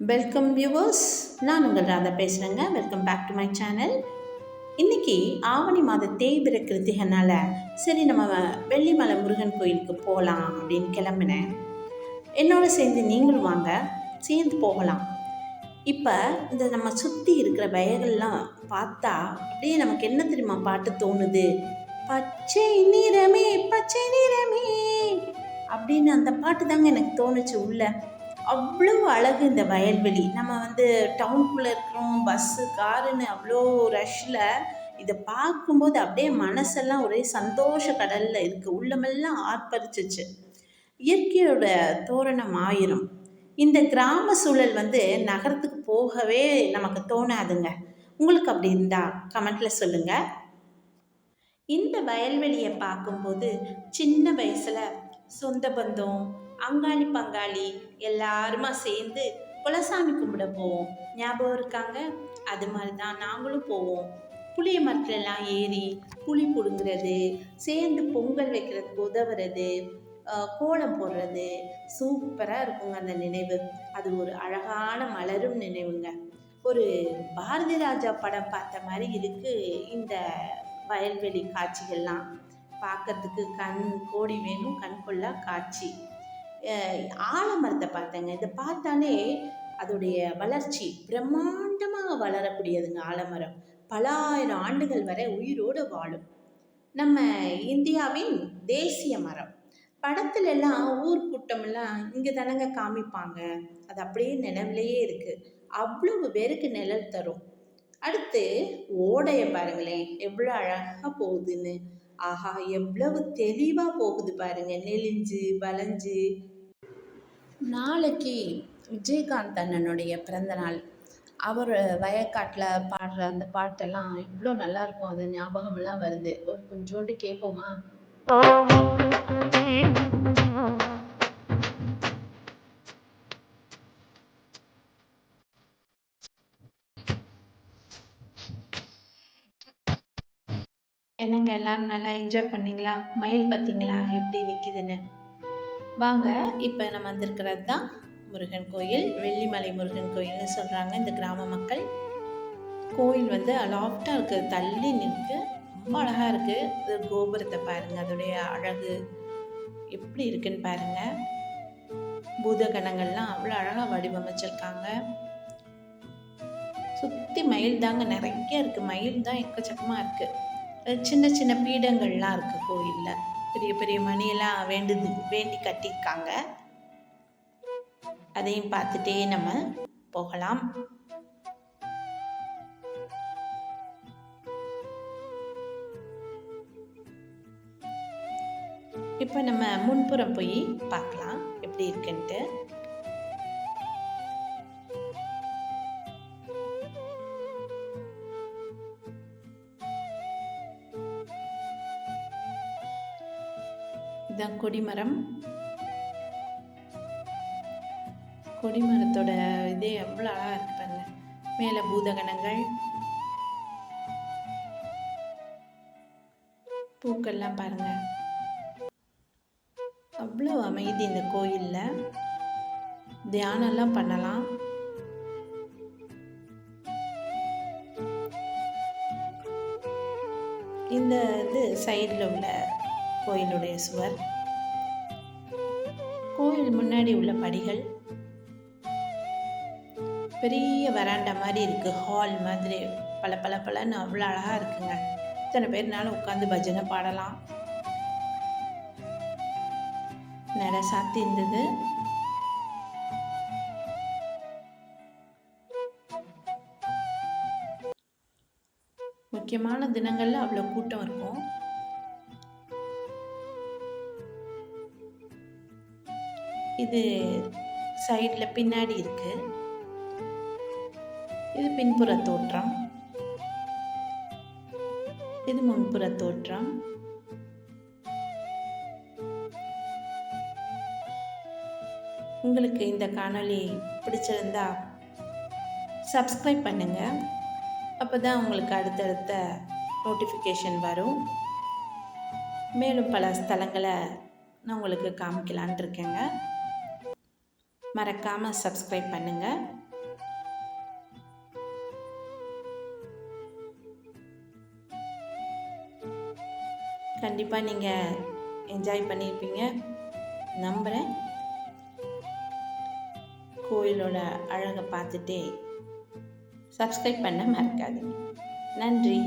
Welcome viewers நான் உங்கள் ராதா பேசுகிறேங்க welcome back to my channel இன்றைக்கி ஆவணி மாத தேய்பிர கிருத்திகனால் சரி நம்ம வெள்ளிமலை முருகன் கோயிலுக்கு போகலாம் அப்படின்னு கிளம்பினேன். என்னோட சேர்ந்து நீங்களும் வாங்க சேர்ந்து போகலாம். இப்போ இந்த நம்ம சுற்றி இருக்கிற வயல்கள்லாம் பார்த்தா அப்படியே நமக்கு என்ன தெரியுமா பாட்டு தோணுது? பச்சை நிறமே பச்சை நிறமே அப்படின்னு அந்த பாட்டு தாங்க எனக்கு தோணுச்சு உள்ள. அவ்வளோ அழகு இந்த வயல்வெளி. நம்ம வந்து டவுனுக்குள்ளே இருக்கிறோம் பஸ்ஸு காருன்னு அவ்வளோ ரஷ்ஷில் இதை பார்க்கும்போது அப்படியே மனசெல்லாம் ஒரே சந்தோஷ கடலில் இருக்குது உள்ளமெல்லாம் ஆர்ப்பரிச்சிச்சு. இயற்கையோட தோரணம் ஆயிரும். இந்த கிராம சூழல் வந்து நகரத்துக்கு போகவே நமக்கு தோணாதுங்க. உங்களுக்கு அப்படி இருந்தா கமெண்ட்டில் சொல்லுங்கள் இந்த வயல்வெளியை பார்க்கும்போது சின்ன வயசில் சொந்த பந்தம் அங்காளி பங்காளி எல்லாருமா சேர்ந்து குலசாமி கும்பிட போவோம். ஞாபகம் இருக்காங்க? அது மாதிரி தான் நாங்களும் போவோம். புளிய மரத்துலலாம் ஏறி புளி பிடுங்குறது சேர்ந்து பொங்கல் வைக்கிறதுக்கு உதவுறது கோலம் போடுறது சூப்பராக இருக்குங்க அந்த நினைவு. அது ஒரு அழகான மலரும் நினைவுங்க. ஒரு பாரதி ராஜா படம் பார்த்த மாதிரி இருக்குது இந்த வயல்வெளி காட்சிகள்லாம். பார்க்கறதுக்கு கண் கோடி வேணும் கண் கொள்ளா காட்சி. ஆலமரத்தை பார்த்தேங்க. இதை பார்த்தாலே அதோடைய வளர்ச்சி பிரம்மாண்டமாக வளரக்கூடியதுங்க ஆலமரம். பல ஆயிரம் ஆண்டுகள் வரை உயிரோடு வாழும். நம்ம இந்தியாவின் தேசிய மரம். படத்துல எல்லாம் ஊர் கூட்டமெல்லாம் இங்கே தானங்க காமிப்பாங்க. அது அப்படியே நினைவுலையே இருக்குது அவ்வளவு பேருக்கு நிழல் தரும். அடுத்து ஓடையை பாருங்களேன். எவ்வளோ அழகாக போகுதுன்னு. ஆஹா எவ்வளவு தெளிவாக போகுது பாருங்க. நெளிஞ்சு வளைஞ்சு. நாளைக்கு விஜயகாந்த் அண்ணனுடைய பிறந்தநாள் அவர் வயக்காட்டில் பாடுற அந்த பாட்டெல்லாம் இவ்வளோ நல்லா இருக்கும் அது ஞாபகமெல்லாம் வருது. ஒரு கொஞ்சோண்டு கேட்போமா என்னங்க எல்லாரும் நல்லா என்ஜாய் பண்ணீங்களா? மயில் பார்த்தீங்களா? எப்படி நிற்கிதுன்னு வாங்க இப்போ நம்ம வந்திருக்கிறது தான் முருகன் கோயில் வெள்ளிமலை முருகன் கோயில்னு சொல்கிறாங்க இந்த கிராம மக்கள். கோயில் வந்து அலாப்டாக இருக்குது தள்ளி நிற்கு ரொம்ப அழகாக இருக்குது இது கோபுரத்தை பாருங்கள் அதோடைய அழகு எப்படி இருக்குன்னு பாருங்கள் பூதகணங்கள்லாம் அவ்வளோ அழகாக வடிவமைச்சிருக்காங்க. சுற்றி மயில் தாங்க நிறைய இருக்குது மயில் தான் எக்கச்சக்கமாக இருக்குது சின்ன சின்ன பீடங்கள்லாம் இருக்குது கோயிலில். பெரிய பெரிய மணியெல்லாம் வேண்டுது வேண்டி கட்டியிருக்காங்க. அதையும் பார்த்துட்டே நம்ம போகலாம். இப்போ நம்ம முன்புறம் போய் பார்க்கலாம் எப்படி இருக்குன்ட்டு. இதுதான் கொடிமரம். கொடிமரத்தோட இதே எவ்வளோ அழகாக இருக்கு பாருங்க. மேலே பூதகணங்கள். பூக்கள்லாம் பாருங்க. அவ்வளோ அமைதி இந்த கோயிலில். தியானம்லாம் பண்ணலாம். இந்த இது சைடில் உள்ள கோயிலுடைய சுவர். கோயில் முன்னாடி உள்ள படிகள். பெரிய வராண்டா மாதிரி இருக்கு. ஹால் மாதிரி. பல பல பலன்னு அவ்வளோ அழகா இருக்குங்க. இத்தனை பேர்னாலும் உட்காந்து பஜனை பாடலாம். நட சாத்தி இருந்தது. முக்கியமான தினங்களில் அவ்வளோ கூட்டம் இருக்கும். இது சைடில் பின்னாடி இருக்குது இது பின்புற தோற்றம். இது முன்புற தோற்றம். உங்களுக்கு இந்த காணொளி பிடிச்சிருந்தா சப்ஸ்கிரைப் பண்ணுங்க. அப்போ தான் உங்களுக்கு அடுத்தடுத்த நோட்டிஃபிகேஷன் வரும். மேலும் பல ஸ்தலங்களை நான் உங்களுக்கு காமிக்கலான் இருக்கேங்க. மறக்காமல் சப்ஸ்கிரைப் பண்ணுங்கள் கண்டிப்பாக நீங்கள் என்ஜாய் பண்ணியிருப்பீங்க நம்புகிறேன் கோயிலோட அழகை பார்த்துட்டே சப்ஸ்கிரைப் பண்ண மறக்காதீங்க. நன்றி.